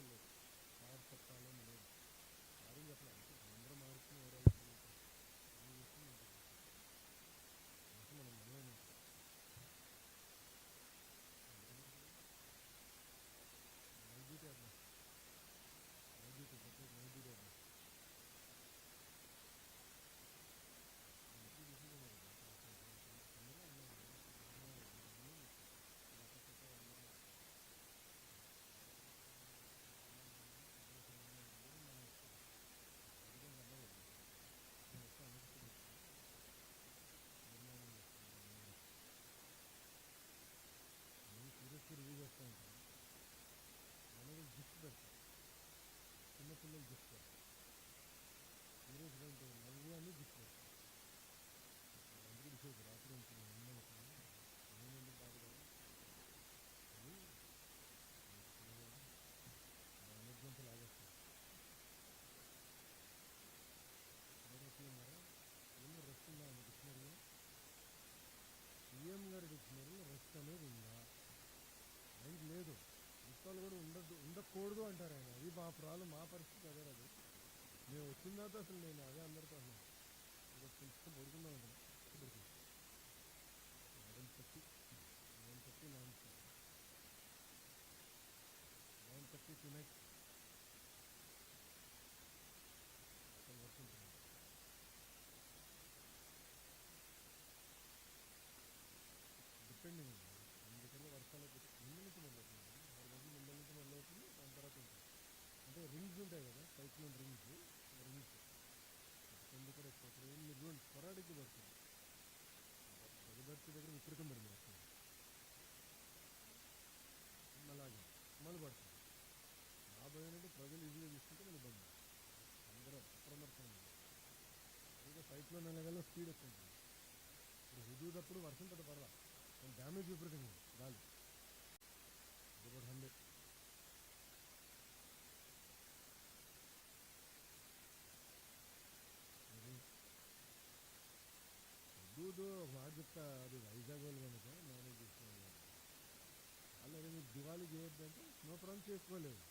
Reactive లేదు sir చెప్పాలని లేదు సారీ చెప్పలేదు అంటే అందరూ మారుతున్న ఎవరో ఏం చేస్తుంది మనం మనమే నైట్ డ్యూటీ అట్లా నైట్ డ్యూటీ ప్రత్యేక నైట్ డ్యూటీ అట్లా సీరియస్గా రివ్యూ చేస్తూ ఉంటాను మనకి గిఫ్ట్ పెడతాం చిన్నపిల్లలు గిఫ్ట్ పెడతాం సీరియస్గా ఉంటే నవ్వు అని గిఫ్ట్ పెడతాం అందుకే డిసైడ్ రాత్రి ఉంటుంది నేను నేనేందుకు బాధపడదు అని ఎగ్జాంపుల్ ఆగేస్తాను ఉన్నారా ఏమో రెస్ట్ ఉందా మీ డిక్షనరీలో సీఎం గారి డిక్షనరీలో రెస్ట్ అనేది ఉందా ఆయనకి లేదు ముక్కలు కూడా ఉండదు ఉండకూడదు అంటారు ఆయన అది మా ప్రాబ్లం మా పరిస్థితి అదే అది మేము వచ్చిన తర్వాత అసలు నేను అదే అందరితో అన్నాను. ఈరోజు పిలుచుకొని పడుకుందాం అంటే పడుకుందాం eleven thirty eleven thirty nine eleven thirty tonight అసలు వర్క్ ఉంటుంది డిపెండింగ్ అందుకని వర్షాలు ముందు నుంచి మొదలవుతుంది ఆరు గంటల ముందు నుంచి మొదలవుతుంది దాని తర్వాత ఉంటుంది అంటే రింగ్స్ ఉంటాయి కదా సైక్లోన్ రింగ్స్ రింగ్స్ కింద కూడా ఎక్కువ అక్కడ ఏం మీరు చూడండి స్పొరాడిక్ పడుతుంది పెద్దబర్తి దగ్గర విపరీతం పడింది వర్షం అలాగే మళ్ళీ పడుతుంది నా అంటే ప్రజలు ఈజీగా తీసుకుంటే మళ్ళీ బంద్ అందరూ అప్రమత్తంగా ఇంకా సైక్లోన్ అనగానే స్పీడ్ ఎక్కువ ఉంటుంది ఇప్పుడు హుదూదప్పుడు వర్షం పెద్ద పర్వాలేదు డ్యామేజ్ విపరీతంగా గాలి. ఒక అది వైజాగ్ వాళ్ళు కనుక మేనేజ్ చేసుకోవాలి వాళ్ళు అదే మీరు దివాళీ చేయొద్దు అంటే నో ప్రాబ్లం చేసుకోలేదు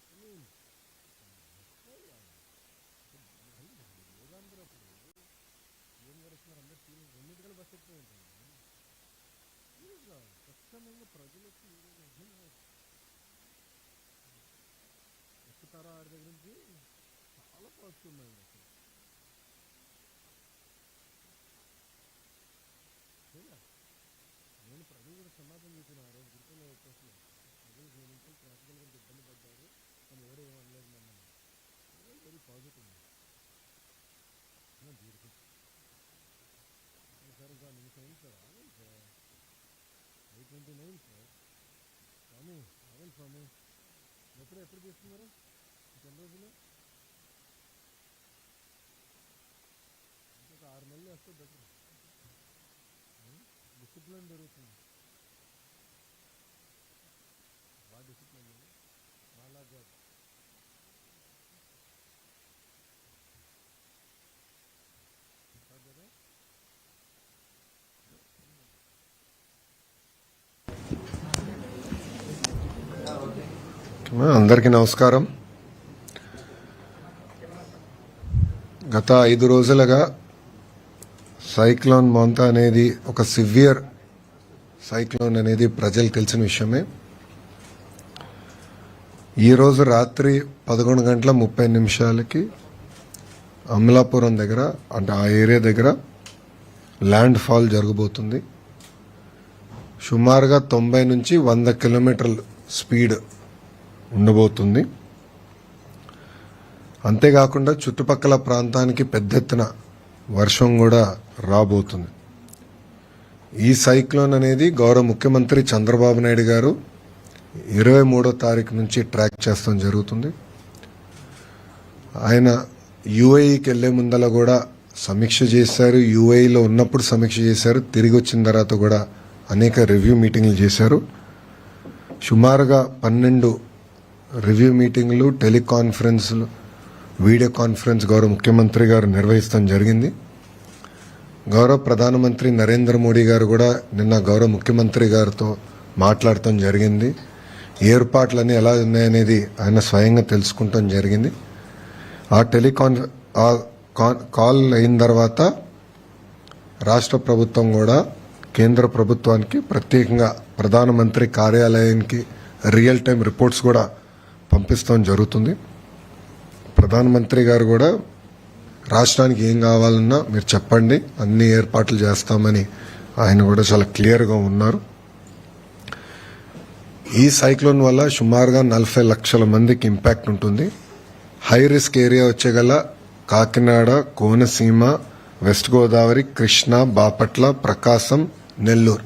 యోగాంధ్ర అప్పుడు ఏం గడుస్తున్నారు అందరు సీరియస్ రెండింటికల్ బస్ ఎక్కువ ఉంటుంది ఖచ్చితంగా ప్రజలకు అర్థం ఎక్కుతారా ఆడి దగ్గర నుంచి? చాలా పాజిటివ్ ఉన్నాయి అసలు లేదా? నేను ప్రజలు కూడా సమాధానం చెప్పిన ఆ రోజు గుర్తులో వచ్చేసిన ప్రజలు జీవించి ప్రాక్టికల్గా ఇబ్బంది పడ్డారు. మనం ఎవరు ఏమనలేదు నన్ను వెరీ పాజిటివ్ బ్యూటిఫుల్ సార్ ఇంకా నిమిషం అయింది సార్. ఆగండి sir. Eight twenty nine sir. స్వామి ఆగండి స్వామి. ఎప్పుడు ఎప్పుడు చేస్తున్నారు? ఎన్ని రోజులు? ఇంకొక ఆరు నెలలు వస్తే బెటర్. డిసిప్లిన్ పెరుగుతుంది. బాగా డిసిప్లిన్ చాలా జాబ్. కదా అందరికీ నమస్కారం. గత ఐదు రోజులుగా సైక్లోన్ మోంతా అనేది ఒక సివియర్ సైక్లోన్ అనేది ప్రజలు తెలిసిన విషయమే. ఈరోజు రాత్రి పదకొండు గంటల ముప్పై నిమిషాలకి అమలాపురం దగ్గర అంటే ఆ ఏరియా దగ్గర ల్యాండ్ ఫాల్ జరగబోతుంది. సుమారుగా తొంభై నుంచి వంద కిలోమీటర్ల స్పీడ్ ఉండబోతుంది. అంతేకాకుండా చుట్టుపక్కల ప్రాంతానికి పెద్ద ఎత్తున వర్షం కూడా రాబోతుంది. ఈ సైక్లోన్ అనేది గౌరవ ముఖ్యమంత్రి చంద్రబాబు నాయుడు గారు ఇరవై మూడో తారీఖు నుంచి ట్రాక్ చేస్తాం జరుగుతుంది. ఆయన యుఏఈకి వెళ్ళే ముందల కూడా సమీక్ష చేశారు. యుఏఈలో ఉన్నప్పుడు సమీక్ష చేశారు. తిరిగి వచ్చిన తర్వాత కూడా అనేక రివ్యూ మీటింగ్లు చేశారు. సుమారుగా పన్నెండు రివ్యూ మీటింగ్లు టెలికాన్ఫరెన్స్లు వీడియో కాన్ఫరెన్స్ గౌరవ ముఖ్యమంత్రి గారు నిర్వహిస్తాం జరిగింది. గౌరవ ప్రధానమంత్రి నరేంద్ర మోడీ గారు కూడా నిన్న గౌరవ ముఖ్యమంత్రి గారితో మాట్లాడటం జరిగింది. ఏర్పాట్లన్నీ ఎలా ఉన్నాయనేది ఆయన స్వయంగా తెలుసుకుంటాం జరిగింది. ఆ టెలికాన్ ఆ కాల్ అయిన తర్వాత రాష్ట్ర ప్రభుత్వం కూడా కేంద్ర ప్రభుత్వానికి ప్రత్యేకంగా ప్రధానమంత్రి కార్యాలయానికి రియల్ టైం రిపోర్ట్స్ కూడా పంపిస్తాం జరుగుతుంది. ప్రధానమంత్రి గారు కూడా రాష్ట్రానికి ఏం కావాలన్నా మీరు చెప్పండి అన్ని ఏర్పాట్లు చేస్తామని ఆయన కూడా చాలా క్లియర్గా ఉన్నారు. ఈ సైక్లోన్ వల్ల సుమారుగా నలభై లక్షల మందికి ఇంపాక్ట్ ఉంటుంది. హై రిస్క్ ఏరియా వచ్చేగల కాకినాడ కోనసీమ వెస్ట్ గోదావరి కృష్ణా బాపట్ల ప్రకాశం నెల్లూరు.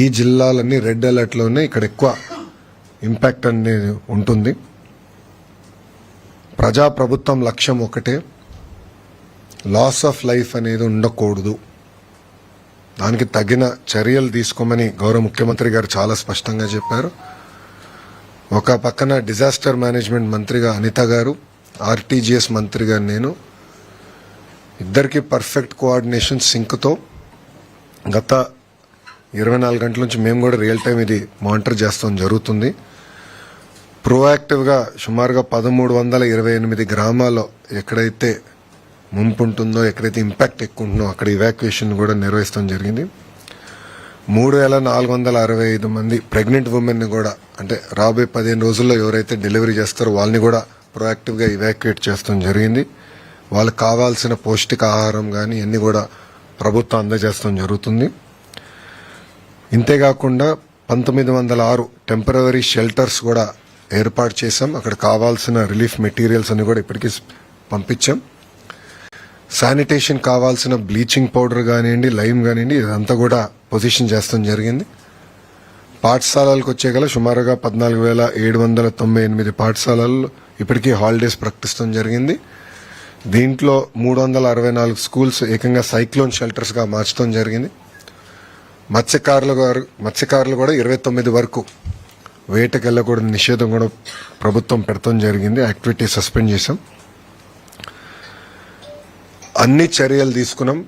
ఈ జిల్లాలన్నీ రెడ్ అలర్ట్లోనే ఇక్కడ ఎక్కువ ఇంపాక్ట్ అనేది ఉంటుంది. ప్రజాప్రభుత్వం లక్ష్యం ఒకటే. లాస్ ఆఫ్ లైఫ్ అనేది ఉండకూడదు. దానికి తగిన చర్యలు తీసుకోమని గౌరవ ముఖ్యమంత్రి గారు చాలా స్పష్టంగా చెప్పారు. ఒక పక్కన డిజాస్టర్ మేనేజ్మెంట్ మంత్రిగా అనిత గారు ఆర్టీజీఎస్ మంత్రిగా నేను. ఇద్దరికి పర్ఫెక్ట్ కోఆర్డినేషన్ సింక్తో గత ఇరవై నాలుగు గంటల నుంచి మేము కూడా రియల్ టైం ఇది మానిటర్ చేస్తాం జరుగుతుంది. ప్రోయాక్టివ్గా సుమారుగా పదమూడు వందల ఇరవై ఎనిమిది గ్రామాల్లో ఎక్కడైతే ముంపు ఉంటుందో ఎక్కడైతే ఇంపాక్ట్ ఎక్కువ ఉంటుందో అక్కడ ఇవాక్యుయేషన్ కూడా నిర్వహిస్తాం జరిగింది. మూడు వేల నాలుగు వందల అరవై ఐదు మంది ప్రెగ్నెంట్ ఉమెన్ని కూడా అంటే రాబోయే పదిహేను రోజుల్లో ఎవరైతే డెలివరీ చేస్తారో వాళ్ళని కూడా ప్రొయాక్టివ్గా ఇవాక్యుయేట్ చేస్తాం జరిగింది. వాళ్ళకి కావాల్సిన పౌష్టికాహారం కానీ ఇవన్నీ కూడా ప్రభుత్వం అందజేస్తాం జరుగుతుంది. ఇంతేకాకుండా పంతొమ్మిది వందల ఆరు టెంపరవరీ షెల్టర్స్ కూడా ఏర్పాటు చేశాం. అక్కడ కావాల్సిన రిలీఫ్ మెటీరియల్స్ అన్ని కూడా ఇప్పటికీ పంపించాం. శానిటేషన్ కావాల్సిన బ్లీచింగ్ పౌడర్ కానివ్వండి లైమ్ కానివ్వండి ఇదంతా కూడా పొజిషన్ చేస్తాం జరిగింది. పాఠశాలలకు వచ్చే గల సుమారుగా పద్నాలుగు వేల ఏడు వందల తొంభై ఎనిమిది పాఠశాలల్లో ఇప్పటికీ హాలిడేస్ ప్రకటిస్తాం జరిగింది. దీంట్లో మూడు వందల అరవై నాలుగు స్కూల్స్ ఏకంగా సైక్లోన్ షెల్టర్స్గా మార్చడం జరిగింది. మత్స్యకారులు గారు మత్స్యకారులు కూడా ఇరవై తొమ్మిది వరకు వేటకి నిషేధం కూడా ప్రభుత్వం పెడతాం జరిగింది. యాక్టివిటీ సస్పెండ్ చేశాం. అన్ని చర్యలు తీసుకున్నాం.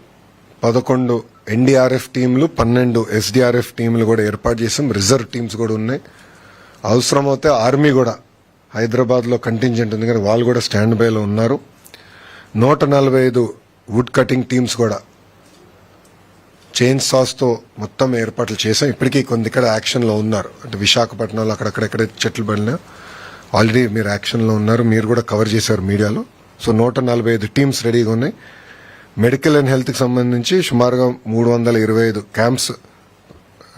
పదకొండు ఎన్డీఆర్ఎఫ్ టీంలు పన్నెండు ఎస్డీఆర్ఎఫ్ టీంలు కూడా ఏర్పాటు చేసాం రిజర్వ్ టీమ్స్ కూడా ఉన్నాయి. అవసరమైతే ఆర్మీ కూడా హైదరాబాద్లో కంటింజెంట్ ఉంది కానీ వాళ్ళు కూడా స్టాండ్ బైలో ఉన్నారు. నూట నలభై ఐదు వుడ్ కటింగ్ టీమ్స్ కూడా చైన్ సాస్తో మొత్తం ఏర్పాట్లు చేసాం ఇప్పటికీ కొన్ని ఇక్కడ యాక్షన్లో ఉన్నారు. అంటే విశాఖపట్నంలో అక్కడక్కడెక్కడ చెట్లు పడినా ఆల్రెడీ మీరు యాక్షన్లో ఉన్నారు. మీరు కూడా కవర్ చేశారు మీడియాలో. సో నూట నలభై ఐదు టీమ్స్ రెడీగా ఉన్నాయి. మెడికల్ అండ్ హెల్త్కి సంబంధించి సుమారుగా మూడు వందల ఇరవై ఐదు క్యాంప్స్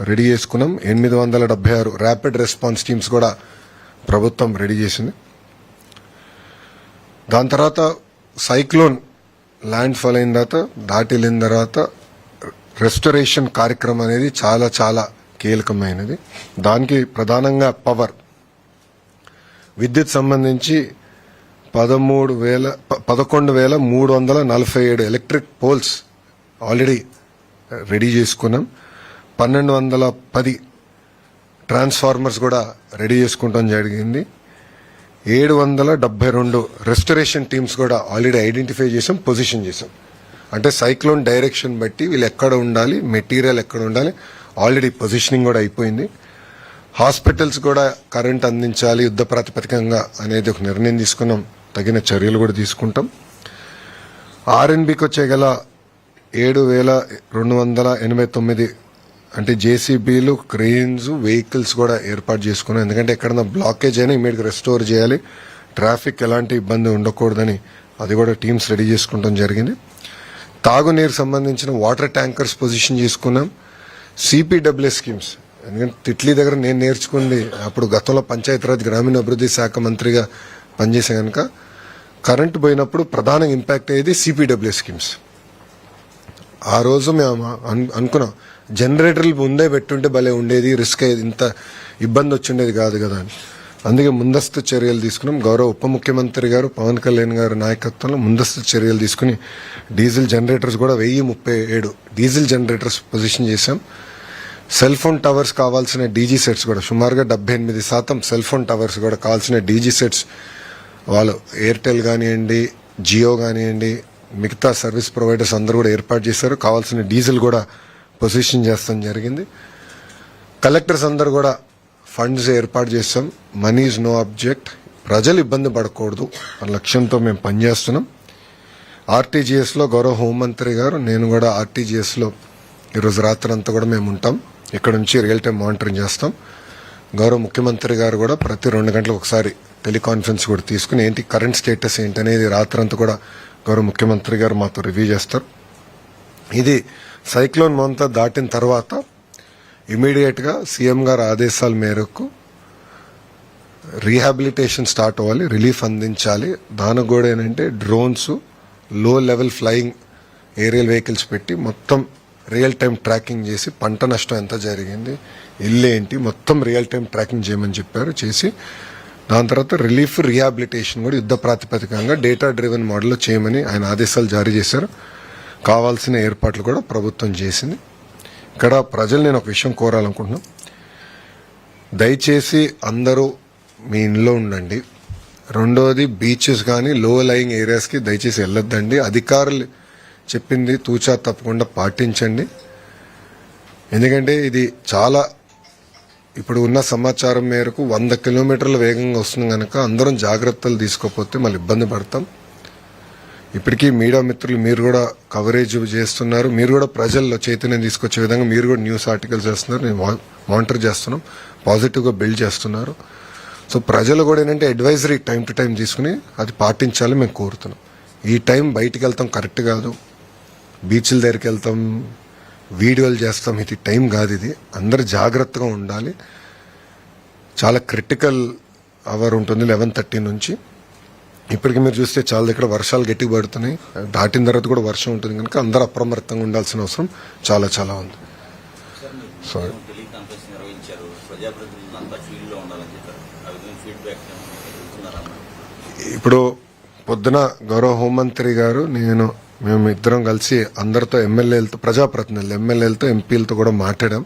రెడీ చేసుకున్నాం. ఎనిమిది వందల డెబ్బై ఆరు ర్యాపిడ్ రెస్పాన్స్ టీమ్స్ కూడా ప్రభుత్వం రెడీ చేసింది. దాని తర్వాత సైక్లోన్ ల్యాండ్ ఫాల్ అయిన తర్వాత దాటి వెళ్ళిన తర్వాత రెస్టరేషన్ కార్యక్రమం అనేది చాలా చాలా కీలకమైనది. దానికి ప్రధానంగా పవర్. విద్యుత్ సంబంధించి పదమూడు వేల ప- పదకొండు వేల మూడు వందల నలభై ఏడు ఎలక్ట్రిక్ పోల్స్ ఆల్రెడీ రెడీ చేసుకున్నాం. పన్నెండు వందల పది ట్రాన్స్ఫార్మర్స్ కూడా రెడీ చేసుకుంటాం జరిగింది. ఏడు వందల డెబ్బై రెండు రెస్టరేషన్ టీమ్స్ కూడా ఆల్రెడీ ఐడెంటిఫై చేసాం పొజిషన్ చేసాం. అంటే సైక్లోన్ డైరెక్షన్ బట్టి వీళ్ళు ఎక్కడ ఉండాలి మెటీరియల్ ఎక్కడ ఉండాలి ఆల్రెడీ పొజిషనింగ్ కూడా అయిపోయింది. హాస్పిటల్స్ కూడా కరెంట్ అందించాలి యుద్ధ ప్రాతిపదికంగా అనేది ఒక నిర్ణయం తీసుకున్నాం. తగిన చర్యలు కూడా తీసుకుంటాం. ఆర్ఎన్బికి వచ్చే గల ఏడు వేల రెండు వందల ఎనభై తొమ్మిది అంటే జేసీబీలు క్రెయిన్స్ వెహికల్స్ కూడా ఏర్పాటు చేసుకున్నాం. ఎందుకంటే ఎక్కడన్నా బ్లాకేజ్ అయినా ఇమీడియట్గా రెస్టోర్ చేయాలి. ట్రాఫిక్ ఎలాంటి ఇబ్బంది ఉండకూడదని అది కూడా టీమ్స్ రెడీ చేసుకుంటాం జరిగింది. తాగునీరు సంబంధించిన వాటర్ ట్యాంకర్స్ పొజిషన్ చేసుకున్నాం. CPW schemes. ఎందుకంటే తిట్లీ దగ్గర నేను నేర్చుకుంది అప్పుడు గతంలో పంచాయతీరాజ్ గ్రామీణాభివృద్ధి శాఖ మంత్రిగా పనిచేసే కనుక కరెంటు పోయినప్పుడు ప్రధాన ఇంపాక్ట్ అయ్యేది సిపిడబ్ల్యూ స్కీమ్స్. ఆ రోజు మేము అనుకున్నాం జనరేటర్లు ముందే పెట్టుంటే భలే ఉండేది రిస్క్ అయ్యేది ఇంత ఇబ్బంది వచ్చిండేది కాదు కదా అని. అందుకే ముందస్తు చర్యలు తీసుకున్నాం. గౌరవ ఉప ముఖ్యమంత్రి గారు పవన్ కళ్యాణ్ గారి నాయకత్వంలో ముందస్తు చర్యలు తీసుకుని డీజిల్ జనరేటర్స్ కూడా వెయ్యి ముప్పై ఏడు డీజిల్ జనరేటర్స్ పొజిషన్ చేశాం. సెల్ ఫోన్ టవర్స్ కావాల్సిన డీజీ సెట్స్ కూడా సుమారుగా డెబ్బై ఎనిమిది శాతం సెల్ ఫోన్ టవర్స్ కూడా కావాల్సిన డీజీ సెట్స్ వాళ్ళు ఎయిర్టెల్ కానివ్వండి జియో కానివ్వండి మిగతా సర్వీస్ ప్రొవైడర్స్ అందరూ కూడా ఏర్పాటు చేశారు. కావాల్సిన డీజిల్ కూడా పొజిషన్ చేస్తాం జరిగింది. కలెక్టర్స్ అందరు కూడా ఫండ్స్ ఏర్పాటు చేస్తాం. మనీ ఈజ్ నో అబ్జెక్ట్ ప్రజలు ఇబ్బంది పడకూడదు. ఆ లక్ష్యంతో మేము పనిచేస్తున్నాం. ఆర్టీజీఎస్లో గౌరవ హోంమంత్రి గారు నేను కూడా ఆర్టీజీఎస్లో ఈరోజు రాత్రి అంతా కూడా మేము ఉంటాం. ఇక్కడ నుంచి రియల్ టైం మానిటరింగ్ చేస్తాం. గౌరవ ముఖ్యమంత్రి గారు కూడా ప్రతి రెండు గంటలకు ఒకసారి టెలికాన్ఫరెన్స్ కూడా తీసుకుని ఏంటి కరెంట్ స్టేటస్ ఏంటి అనేది రాత్రంతా కూడా గౌరవ ముఖ్యమంత్రి గారు మాతో రివ్యూ చేస్తారు. ఇది సైక్లోన్ మొంత దాటిన తర్వాత ఇమీడియట్గా సీఎం గారు ఆదేశాల మేరకు రీహాబిలిటేషన్ స్టార్ట్ అవ్వాలి రిలీఫ్ అందించాలి. దానికి కూడా ఏంటంటే డ్రోన్స్లో లెవెల్ ఫ్లయింగ్ ఏరియల్ వెహికల్స్ పెట్టి మొత్తం రియల్ టైం ట్రాకింగ్ చేసి పంట నష్టం ఎంత జరిగింది ఇల్లు ఏంటి మొత్తం రియల్ టైం ట్రాకింగ్ చేయమని చెప్పారు చేసి దాని తర్వాత రిలీఫ్ రీహాబిలిటేషన్ కూడా యుద్ధ ప్రాతిపదికంగా డేటా డ్రివెన్ మోడల్లో చేయమని ఆయన ఆదేశాలు జారీ చేశారు. కావాల్సిన ఏర్పాట్లు కూడా ప్రభుత్వం చేసింది. ఇక్కడ ప్రజలు నేను ఒక విషయం కోరాలనుకుంటున్నాను. దయచేసి అందరూ మీ ఇంట్లో ఉండండి. రెండోది బీచెస్ కానీ లో లయింగ్ ఏరియాస్కి దయచేసి వెళ్ళొద్దండి. అధికారులు చెప్పింది తూచా తప్పకుండా పాటించండి. ఎందుకంటే ఇది చాలా ఇప్పుడు ఉన్న సమాచారం మేరకు వంద కిలోమీటర్ల వేగంగా వస్తుంది కనుక అందరం జాగ్రత్తలు తీసుకోకపోతే మళ్ళీ ఇబ్బంది పడతాం. ఇప్పటికీ మీడియా మిత్రులు మీరు కూడా కవరేజ్ చేస్తున్నారు. మీరు కూడా ప్రజల్లో చైతన్యం తీసుకొచ్చే విధంగా మీరు కూడా న్యూస్ ఆర్టికల్స్ చేస్తున్నారు. నేను మానిటర్ చేస్తున్నాం. పాజిటివ్గా బిల్డ్ చేస్తున్నారు. సో ప్రజలు కూడా ఏంటంటే అడ్వైజరీ టైం టు టైం తీసుకుని అది పాటించాలని మేము కోరుతున్నాం. ఈ టైం బయటికి వెళ్తాం కరెక్ట్ కాదు. బీచ్ల దగ్గరికి వెళ్తాం వీడియోలు చేస్తాం. ఇది టైం కాదు ఇది. అందరు జాగ్రత్తగా ఉండాలి. చాలా క్రిటికల్ అవర్ ఉంటుంది లెవెన్ థర్టీ నుంచి. ఇప్పటికి మీరు చూస్తే చాలా దగ్గర వర్షాలు గట్టిగా పడుతున్నాయి. దాటిన తర్వాత కూడా వర్షం ఉంటుంది కనుక అందరూ అప్రమత్తంగా ఉండాల్సిన అవసరం చాలా చాలా ఉంది. సో ఇప్పుడు పొద్దున గౌరవ హోంమంత్రి గారు నేను మేము ఇద్దరం కలిసి అందరితో ఎమ్మెల్యేలతో ప్రజాప్రతినిధులు ఎమ్మెల్యేలతో ఎంపీలతో కూడా మాట్లాడాం.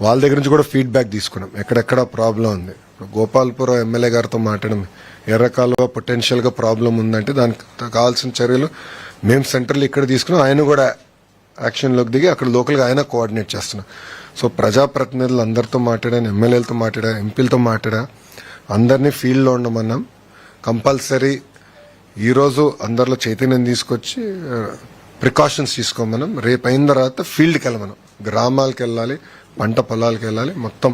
వాళ్ళ దగ్గర నుంచి కూడా ఫీడ్బ్యాక్ తీసుకున్నాం. ఎక్కడెక్కడ ప్రాబ్లం ఉంది? ఇప్పుడు గోపాల్పురం ఎమ్మెల్యే గారితో మాట్లాడడం ఎర్రకాలువ పొటెన్షియల్గా ప్రాబ్లం ఉందంటే దానికి కావాల్సిన చర్యలు మేము సెంటర్లో ఇక్కడ తీసుకున్నాం ఆయన కూడా యాక్షన్లోకి దిగి అక్కడ లోకల్గా ఆయన కోఆర్డినేట్ చేస్తున్నాం. సో ప్రజాప్రతినిధులు అందరితో మాట్లాడాను ఎమ్మెల్యేలతో మాట్లాడా ఎంపీలతో మాట్లాడా అందరినీ ఫీల్డ్లో ఉండమన్నాం. కంపల్సరీ ఈరోజు అందరిలో చైతన్యం తీసుకొచ్చి uh, ప్రికాషన్స్ తీసుకోమనం రేపు అయిన తర్వాత ఫీల్డ్కి వెళ్ళమనం గ్రామాలకు వెళ్ళాలి పంట పొలాలకు వెళ్ళాలి. మొత్తం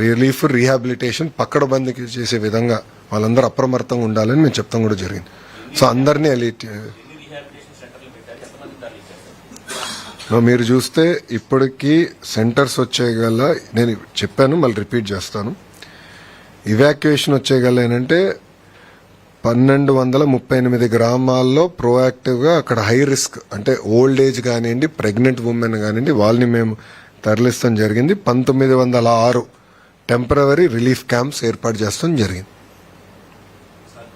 రిలీఫ్ రీహాబిలిటేషన్ పక్కడబందికి చేసే విధంగా వాళ్ళందరూ అప్రమత్తంగా ఉండాలని మేము చెప్తాం కూడా జరిగింది. సో అందరినీ ఎలిట్ సో మీరు చూస్తే ఇప్పటికీ సెంటర్స్ వచ్చేయగల నేను చెప్పాను మళ్ళీ రిపీట్ చేస్తాను. ఇవాక్యుయేషన్ వచ్చేయగల ఏంటంటే పన్నెండు వందల ముప్పై ఎనిమిది గ్రామాల్లో ప్రోయాక్టివ్గా అక్కడ హై రిస్క్ అంటే ఓల్డ్ ఏజ్ కానివ్వండి ప్రెగ్నెంట్ ఉమెన్ కానివ్వండి వాళ్ళని మేము తరలిస్తాం జరిగింది. పంతొమ్మిది వందల ఆరు టెంపరవరీ రిలీఫ్ క్యాంప్స్ ఏర్పాటు చేస్తాం జరిగింది సార్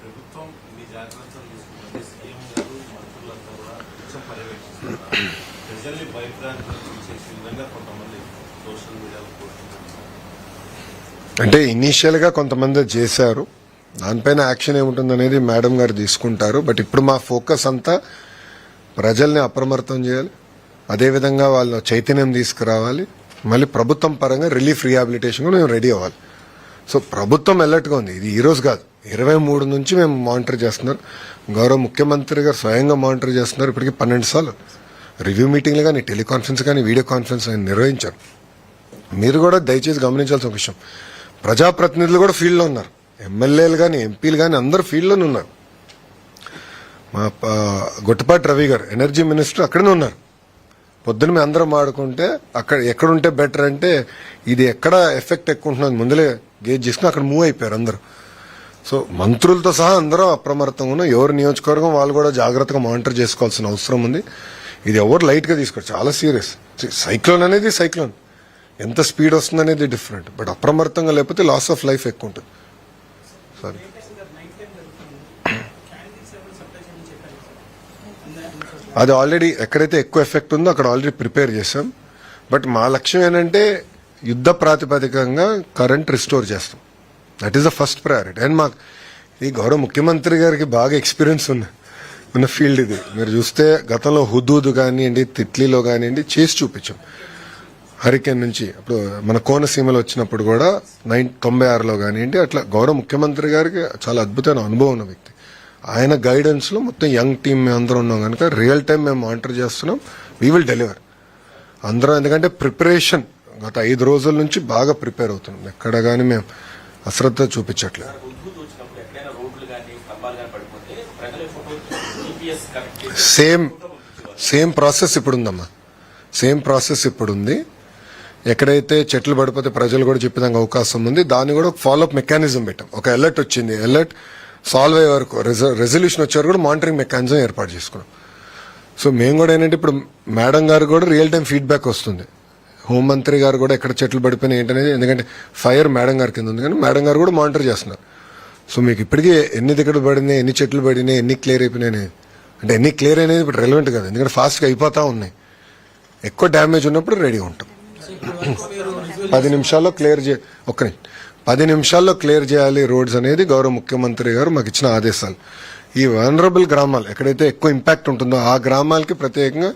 ప్రభుత్వం ఇన్ని జాగ్రత్తలు తీసుకుంటుంది సీఎం గారు మంత్రులంతా కూడా కొంచెం పర్యవేక్షిస్తున్నారు ప్రజల్ని భయభ్రాంతులు తీసేసే విధంగా కొంతమంది సోషల్ మీడియాలో పోస్తున్నారు సార్ అంటే ఇనీషియల్గా కొంతమంది చేశారు. దానిపైన యాక్షన్ ఏముంటుంది అనేది మేడం గారు తీసుకుంటారు. బట్ ఇప్పుడు మా ఫోకస్ అంతా ప్రజల్ని అప్రమత్తం చేయాలి. అదేవిధంగా వాళ్ళ చైతన్యం తీసుకురావాలి. మళ్ళీ ప్రభుత్వం పరంగా రిలీఫ్ రీహాబిలిటేషన్ కూడా మేము రెడీ అవ్వాలి. సో ప్రభుత్వం అలర్ట్గా ఉంది. ఇది ఈరోజు కాదు. ఇరవై మూడు నుంచి మేము మానిటర్ చేస్తున్నారు. గౌరవ ముఖ్యమంత్రి గారు స్వయంగా మానిటర్ చేస్తున్నారు. ఇప్పటికి పన్నెండు సార్లు. రివ్యూ మీటింగ్లు కానీ టెలికాన్ఫరెన్స్ కానీ వీడియో కాన్ఫరెన్స్ కానీ నిర్వహించారు. మీరు కూడా దయచేసి గమనించాల్సిన ఒక విషయం. ప్రజాప్రతినిధులు కూడా ఫీల్డ్లో ఉన్నారు. ఎమ్మెల్యేలు కానీ ఎంపీలు కానీ అందరూ ఫీల్డ్లోనే ఉన్నారు. మా ప- గొట్టపాటి రవి గారు ఎనర్జీ మినిస్టర్ అక్కడనే ఉన్నారు. పొద్దున్న మేము అందరం ఆడుకుంటే అక్కడ ఎక్కడుంటే బెటర్ అంటే ఇది ఎక్కడ ఎఫెక్ట్ ఎక్కువ ఉంటుందని ముందులే గేజ్ చేసుకుని అక్కడ మూవ్ అయిపోయారు అందరూ. సో మంత్రులతో సహా అందరూ అప్రమత్తంగా ఉన్నాం ఎవరు నియోజకవర్గం వాళ్ళు కూడా జాగ్రత్తగా మానిటర్ చేసుకోవాల్సిన అవసరం ఉంది. ఇది ఎవరు లైట్గా తీసుకోవచ్చు తీసుకోరు. చాలా సీరియస్. సైక్లోన్ అనేది సైక్లోన్. ఎంత స్పీడ్ వస్తుంది అనేది డిఫరెంట్ బట్ అప్రమత్తంగా లేకపోతే లాస్ ఆఫ్ లైఫ్ ఎక్కువ ఉంటుంది. సారీ అది ఆల్రెడీ ఎక్కడైతే ఎక్కువ ఎఫెక్ట్ ఉందో అక్కడ ఆల్రెడీ ప్రిపేర్ చేసాం బట్ మా లక్ష్యం ఏంటంటే యుద్ధ ప్రాతిపదికంగా కరెంట్ రిస్టోర్ చేస్తాం. That is the first priority and మాకు ఈ గౌరవ ముఖ్యమంత్రి గారికి బాగా ఎక్స్పీరియన్స్ ఉంది ఉన్న ఫీల్డ్ ఇది. మీరు చూస్తే గతంలో హుదూద్ కానివ్వండి తిట్లీలో కానివ్వండి చేసి చూపించాం. హరికేన్ నుంచి అప్పుడు మన కోనసీమలో వచ్చినప్పుడు కూడా నైన్ తొంభై ఆరులో కానివ్వండి అట్లా గౌరవ ముఖ్యమంత్రి గారికి చాలా అద్భుతమైన అనుభవం ఉన్న వ్యక్తి. ఆయన గైడెన్స్లో మొత్తం యంగ్ టీమ్ మేము అందరం ఉన్నాం కనుక రియల్ టైం మేము మానిటర్ చేస్తున్నాం. వీ విల్ డెలివర్ అందరం ఎందుకంటే ప్రిపరేషన్ గత ఐదు రోజుల నుంచి బాగా ప్రిపేర్ అవుతున్నాం. ఎక్కడ కానీ మేము అశ్రద్ధ చూపించట్లేదు. సేమ్ సేమ్ ప్రాసెస్ ఇప్పుడు ఉందమ్మా సేమ్ ప్రాసెస్ ఇప్పుడు ఉంది ఎక్కడైతే చెట్లు పడిపోతే ప్రజలు కూడా చెప్పేదానికి అవకాశం ఉంది దాన్ని కూడా ఫాలోఅప్ మెకానిజం పెట్టాం. ఒక అలర్ట్ వచ్చింది. అలర్ట్ సాల్వ్ అయ్యే వరకు రెజల్యూషన్ వచ్చే వరకు కూడా మానిటరింగ్ మెకానిజం ఏర్పాటు చేసుకున్నాం. సో మేము కూడా ఏంటంటే ఇప్పుడు మేడం గారు కూడా రియల్ టైం ఫీడ్బ్యాక్ వస్తుంది హోంమంత్రి గారు కూడా ఎక్కడ చెట్లు పడిపోయినాయి ఏంటనేది ఎందుకంటే ఫైర్ మేడం గారి కింద ఉంది కానీ మేడం గారు కూడా మానిటర్ చేస్తున్నారు. సో మీకు ఇప్పటికీ ఎన్ని దగ్గర పడినాయి ఎన్ని చెట్లు పడినాయి ఎన్ని క్లియర్ అయిపోయినాయి అంటే ఎన్ని క్లియర్ అనేది ఇప్పుడు రెలవెంట్ కాదు. ఎందుకంటే ఫాస్ట్గా అయిపోతూ ఉన్నాయి. ఎక్కువ డ్యామేజ్ ఉన్నప్పుడు రెడీగా ఉంటాం. పది నిమిషాల్లో క్లియర్ చే ఒక్క నిమిషం పది నిమిషాల్లో క్లియర్ చేయాలి రోడ్స్ అనేది గౌరవ ముఖ్యమంత్రి గారు మాకు ఇచ్చిన ఆదేశాలు. ఈ వనరబుల్ గ్రామాలు ఎక్కడైతే ఎక్కువ ఇంపాక్ట్ ఉంటుందో ఆ గ్రామాలకి ప్రత్యేకంగా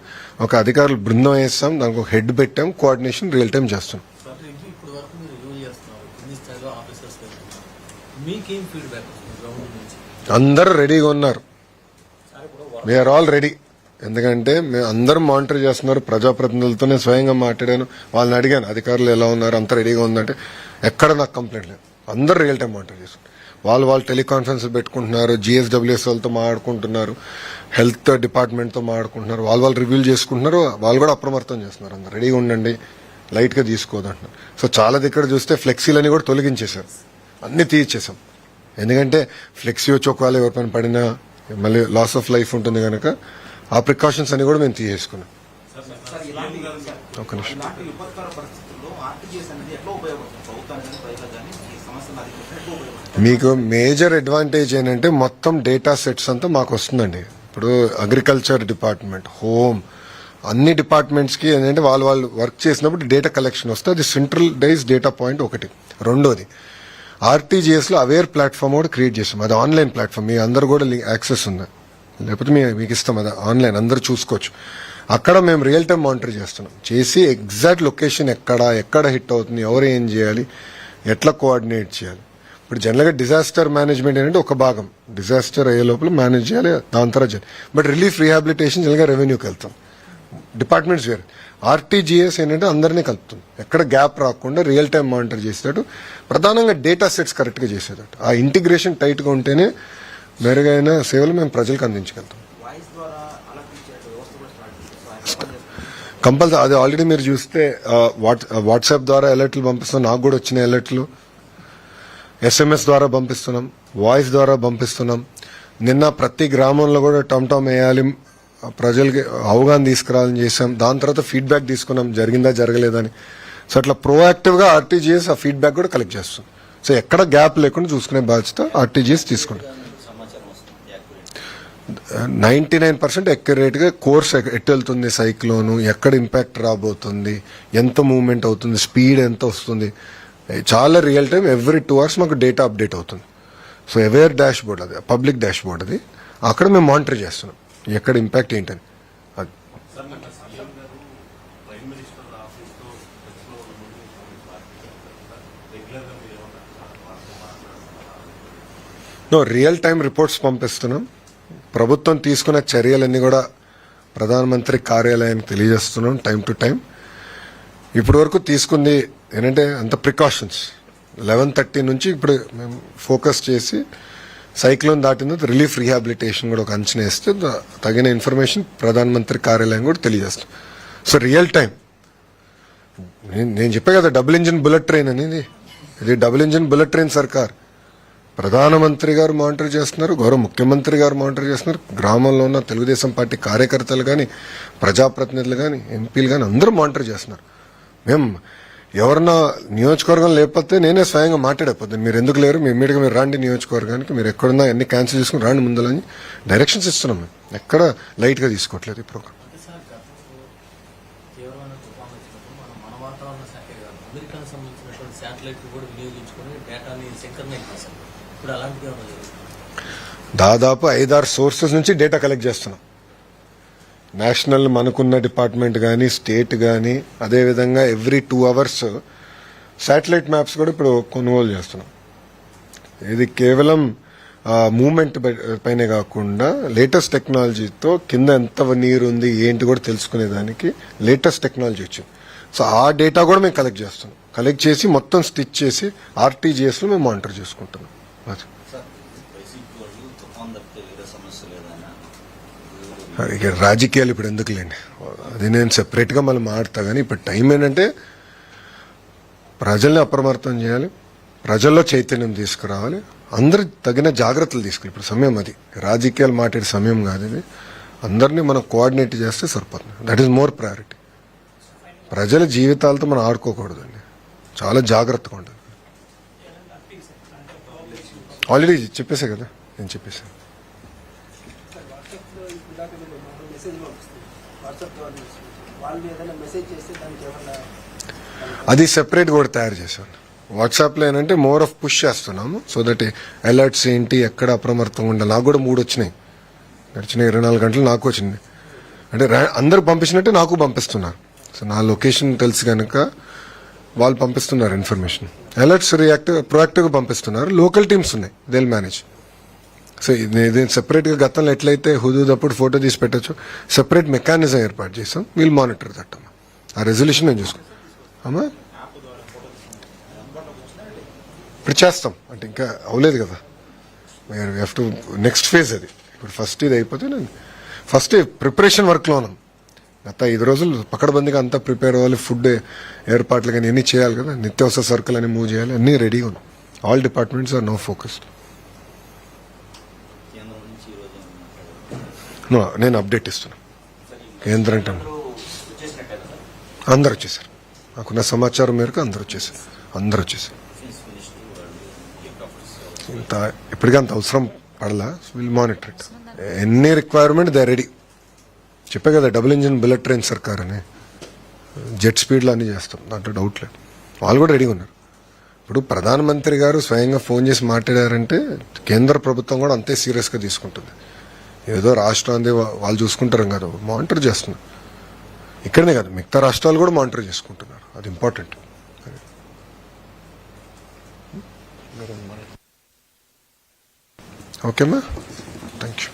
ఒక అధికారులు బృందం వేస్తాం దానికి ఒక హెడ్ పెట్టాం కోఆర్డినేషన్ రియల్ టైం చేస్తాం. సార్ ఇది ఇప్పుడు వరకు మీరు రివ్యూ చేస్తున్నారు కింది స్థాయిలో ఆఫీసర్స్ వెళ్తున్నారు? మీకేం ఫీడ్బ్యాక్ వస్తుంది? గ్రౌండ్ నుంచి? అందరూ రెడీగా ఉన్నారు. వీఆర్ ఆల్ రెడీ ఎందుకంటే మేము అందరం మానిటర్ చేస్తున్నారు. ప్రజాప్రతినిధులతో నేను స్వయంగా మాట్లాడాను. వాళ్ళని అడిగాను అధికారులు ఎలా ఉన్నారు? అంత రెడీగా ఉందంటే ఎక్కడ నాకు కంప్లైంట్ లేదు. అందరూ రియల్ టైం మానిటర్ చేస్తున్నారు. వాళ్ళు వాళ్ళు టెలికాన్ఫరెన్స్ పెట్టుకుంటున్నారు జిఎస్డబ్ల్యూఎస్ వాళ్ళతో మాట్లాడుకుంటున్నారు హెల్త్ డిపార్ట్మెంట్తో మాట్లాడుకుంటున్నారు. వాళ్ళు వాళ్ళు రివ్యూలు చేసుకుంటున్నారు. వాళ్ళు కూడా అప్రమత్తం చేస్తున్నారు. అందరు రెడీగా ఉండండి లైట్గా తీసుకోదంటున్నారు సో చాలా దగ్గర చూస్తే ఫ్లెక్సీలని కూడా తొలగించేశారు. అన్నీ తీయించేసాం ఎందుకంటే ఫ్లెక్సీ వచ్చి ఒకవేళ ఎవరిపైన పడినా మళ్ళీ లాస్ ఆఫ్ లైఫ్ ఉంటుంది కనుక ఆ ప్రికాషన్స్ అన్ని కూడా మేము తీసేసుకున్నాం. ఒక నిమిషం. మీకు మేజర్ అడ్వాంటేజ్ ఏంటంటే మొత్తం డేటా సెట్స్ అంతా మాకు వస్తుందండి. ఇప్పుడు అగ్రికల్చర్ డిపార్ట్మెంట్ హోమ్ అన్ని డిపార్ట్మెంట్స్కి ఏంటంటే వాళ్ళు వాళ్ళు వర్క్ చేసినప్పుడు డేటా కలెక్షన్ వస్తే అది సెంట్రల్ డైజ్ డేటా పాయింట్ ఒకటి. రెండోది ఆర్టీజీఎస్లో అవేర్ ప్లాట్ఫామ్ కూడా క్రియేట్ చేసాం. అది ఆన్లైన్ ప్లాట్ఫామ్ మీ అందరు కూడా యాక్సెస్ ఉంది. లేకపోతే మీ- మీకు ఇస్తాం అది. ఆన్లైన్ అందరు చూసుకోవచ్చు. అక్కడ మేము రియల్ టైం మానిటర్ చేస్తున్నాం. చేసి ఎగ్జాక్ట్ లొకేషన్ ఎక్కడ ఎక్కడ హిట్ అవుతుంది ఎవరు ఏం చేయాలి ఎట్లా కోఆర్డినేట్ చేయాలి. ఇప్పుడు జనరల్గా డిజాస్టర్ మేనేజ్మెంట్ ఏంటంటే ఒక భాగం. డిజాస్టర్ అయ్యే లోపల మేనేజ్ చేయాలి దాని తర్వాత చేయాలి. బట్ రిలీఫ్ రీహాబిలిటేషన్ జనరల్గా రెవెన్యూకి వెళ్తాం. డిపార్ట్మెంట్స్ వేరు. ఆర్టీజీఎస్ ఏంటంటే అందరినీ కలుపుతుంది. ఎక్కడ గ్యాప్ రాకుండా రియల్ టైం మానిటర్ చేసేటట్టు. ప్రధానంగా డేటా సెట్స్ కరెక్ట్గా చేసేటట్టు. ఆ ఇంటిగ్రేషన్ టైట్గా ఉంటేనే మెరుగైన సేవలు మేము ప్రజలకు అందించగలుగుతాం. కంపల్సరీ అది ఆల్రెడీ మీరు చూస్తే వాట్- వాట్సాప్ ద్వారా అలర్ట్లు పంపిస్తున్నాం నాకు కూడా వచ్చిన అలర్ట్లు. ఎస్ఎంఎస్ ద్వారా పంపిస్తున్నాం వాయిస్ ద్వారా పంపిస్తున్నాం. నిన్న ప్రతి గ్రామంలో కూడా టమ్ టమ్ వేయాలి ప్రజలకి అవగాహన తీసుకురావాలని చేసాం దాని తర్వాత ఫీడ్బ్యాక్ తీసుకున్నాం జరిగిందా జరగలేదని సో అట్లా ప్రోయాక్టివ్గా ఆర్టీజీఎస్ ఆ ఫీడ్బ్యాక్ కూడా కలెక్ట్ చేస్తాం సో ఎక్కడ గ్యాప్ లేకుండా చూసుకునే బాధ్యత ఆర్టీజీఎస్ తీసుకుంటాం నైంటీ నైన్టీ నైన్ పర్సెంట్ ఎక్యురేట్గా కోర్స్ ఎట్ వెళ్తుంది సైక్లోను ఎక్కడ ఇంపాక్ట్ రాబోతుంది ఎంత మూవ్మెంట్ అవుతుంది స్పీడ్ ఎంత వస్తుంది. చాలా real time every two hours మాకు డేటా అప్డేట్ అవుతుంది. సో అవేర్ డాష్ బోర్డ్ అది పబ్లిక్ డాష్ బోర్డ్ అది. అక్కడ మేము మానిటర్ చేస్తున్నాం. ఎక్కడ ఇంపాక్ట్ ఏంటని. అది. నో రియల్ టైం రిపోర్ట్స్ పంపిస్తున్నాం. ప్రభుత్వం తీసుకున్న చర్యలన్నీ కూడా ప్రధానమంత్రి కార్యాలయానికి తెలియజేస్తున్నాం టైం టు టైం. ఇప్పటి వరకు తీసుకుంది ఏంటంటే అంత ప్రికాషన్స్. లెవెన్ థర్టీ నుంచి ఇప్పుడు మేము ఫోకస్ చేసి సైక్లోన్ దాటిన రిలీఫ్ రీహాబిలిటేషన్ కూడా ఒక అంచనా వేస్తే తగిన ఇన్ఫర్మేషన్ ప్రధానమంత్రి కార్యాలయం కూడా తెలియజేస్తాం సో రియల్ టైం. నేను చెప్పే కదా డబుల్ ఇంజిన్ బుల్లెట్ ట్రైన్ అనేది. ఇది డబుల్ ఇంజిన్ బుల్లెట్ ట్రైన్ సర్కార్. ప్రధానమంత్రి గారు మానిటర్ చేస్తున్నారు గౌరవ ముఖ్యమంత్రి గారు మానిటర్ చేస్తున్నారు గ్రామంలో ఉన్న తెలుగుదేశం పార్టీ కార్యకర్తలు కానీ ప్రజాప్రతినిధులు కానీ ఎంపీలు కానీ అందరూ మానిటర్ చేస్తున్నారు. మేము ఎవరన్నా నియోజకవర్గం లేకపోతే నేనే స్వయంగా మాట్లాడకపోతే మీరు ఎందుకు లేరు? మీ ఇమ్మీడియట్గా మీరు రాండి నియోజకవర్గానికి. మీరు ఎక్కడున్నా ఎన్ని క్యాన్సిల్ చేసుకుని రాండి ముందులని డైరెక్షన్స్ ఇస్తున్నాం మేము. ఎక్కడ లైట్గా తీసుకోవట్లేదు ఈ ప్రోగ్రామ్ అంటే సార్ గతంలో తీవ్రమైన తుఫాన్ వచ్చినప్పుడు మనం శాటిలైట్ కూడా వినియోగించుకొని డేటాని సింక్రనైజ్ చేశారు ఇప్పుడు దాదాపు ఐదారు సోర్సెస్ నుంచి డేటా కలెక్ట్ చేస్తున్నాం. నేషనల్ మనకున్న డిపార్ట్మెంట్ కానీ స్టేట్ కానీ అదేవిధంగా every two hours satellite maps కూడా ఇప్పుడు కొనుగోలు చేస్తున్నాం. ఇది కేవలం మూమెంట్ పైనే కాకుండా లేటెస్ట్ టెక్నాలజీతో కింద ఎంత నీరు ఉంది ఏంటి కూడా తెలుసుకునేదానికి లేటెస్ట్ టెక్నాలజీ వచ్చింది. సో ఆ డేటా కూడా మేము కలెక్ట్ చేస్తున్నాం. కలెక్ట్ చేసి మొత్తం స్టిచ్ చేసి ఆర్టీజీఎస్లో మేము మానిటర్ చేసుకుంటున్నాం. అది సార్ వైసీపీ వాళ్ళు తుఫాన్ తప్పితే వేరే సమస్య లేదన్నా? ఇక రాజకీయాలు ఇప్పుడు ఎందుకులేండి? అది నేను సెపరేట్గా మళ్ళీ మాడతా కానీ ఇప్పుడు టైం ఏంటంటే ప్రజల్ని అప్రమత్తం చేయాలి ప్రజల్లో చైతన్యం తీసుకురావాలి అందరు తగిన జాగ్రత్తలు తీసుకోవాలి ఇప్పుడు సమయం అది. రాజకీయాలు మాట్లాడే సమయం కాదు ఇది. అందరినీ మనం కోఆర్డినేట్ చేస్తే సరిపోతుంది. దట్ ఈస్ మోర్ ప్రయారిటీ ప్రజల జీవితాలతో మనం ఆడుకోకూడదండి. చాలా జాగ్రత్తగా ఉండాలి. ఆల్రెడీ చెప్పేసా కదా నేను చెప్పేసాను అది సెపరేట్ కూడా తయారు చేశాను. వాట్సాప్లో ఏంటంటే మోర్ ఆఫ్ పుష్ చేస్తున్నాము. సో దట్ అలర్ట్స్ ఏంటి ఎక్కడ అప్రమత్తంగా ఉండాలి నాకు కూడా మూడు వచ్చినాయి. గడిచిన ఇరవై నాలుగు గంటలు నాకు వచ్చింది. అంటే రా- అందరు పంపించినట్టే నాకు పంపిస్తున్నారు సో నా లొకేషన్ తెలుసు కనుక వాళ్ళు పంపిస్తున్నారు ఇన్ఫర్మేషన్ అలర్ట్స్ రియాక్టివ్ ప్రొయాక్టివ్గా పంపిస్తున్నారు. లోకల్ టీమ్స్ ఉన్నాయి. దే మేనేజ్ సో ఇది సెపరేట్గా గతంలో ఎట్లయితే హుదూద్ అప్పుడు ఫోటో తీసి పెట్టచ్చు సెపరేట్ మెకానిజం ఏర్పాటు చేసాం. వీల్ మానిటర్ దట్ అమ్మా. ఆ రెజల్యూషన్ నేను చూసుకో? అమ్మా? ఇప్పుడు చేస్తాం. అంటే ఇంకా అవ్వలేదు కదా. హ్యావ్ టు నెక్స్ట్ ఫేజ్ అది. ఇప్పుడు ఫస్ట్ ఇది అయిపోతే నేను ఫస్ట్ ప్రిపరేషన్ వర్క్లో ఉన్నాం. గత ఐదు రోజులు పకడ్బందీగా అంతా ప్రిపేర్ అవ్వాలి ఫుడ్ ఏర్పాట్లు కానీ అన్నీ చేయాలి కదా నిత్యావసర సరుకులు అన్ని మూవ్ చేయాలి అన్నీ రెడీగా ఉన్నాయి. All departments are no focused? నేను అప్డేట్ ఇస్తున్నాను కేంద్రం అంటే అందరూ వచ్చేసారు. నాకున్న సమాచారం మేరకు అందరు వచ్చేసారు. అందరు వచ్చేసారు. ఇంత ఇప్పటికీ అంత అవసరం పడలా. విల్ మానిటర్ ఇట్ ఎన్ని రిక్వైర్మెంట్ దే రెడీ చెప్పే కదా డబుల్ ఇంజిన్ బుల్లెట్ ట్రైన్ సర్కార్ అని. జెట్ స్పీడ్లో అన్ని చేస్తాం దాంట్లో డౌట్ లేదు. వాళ్ళు కూడా రెడీగా ఉన్నారు. ఇప్పుడు ప్రధానమంత్రి గారు స్వయంగా ఫోన్ చేసి మాట్లాడారంటే కేంద్ర ప్రభుత్వం కూడా అంతే సీరియస్గా తీసుకుంటుంది. ఏదో రాష్ట్రాన్ని వాళ్ళు చూసుకుంటారు కదా మానిటర్ చేస్తున్నారు. ఇక్కడనే కాదు మిగతా రాష్ట్రాలు కూడా మానిటర్ చేసుకుంటున్నారు. అది ఇంపార్టెంట్ ఓకేమ్మా థ్యాంక్ యూ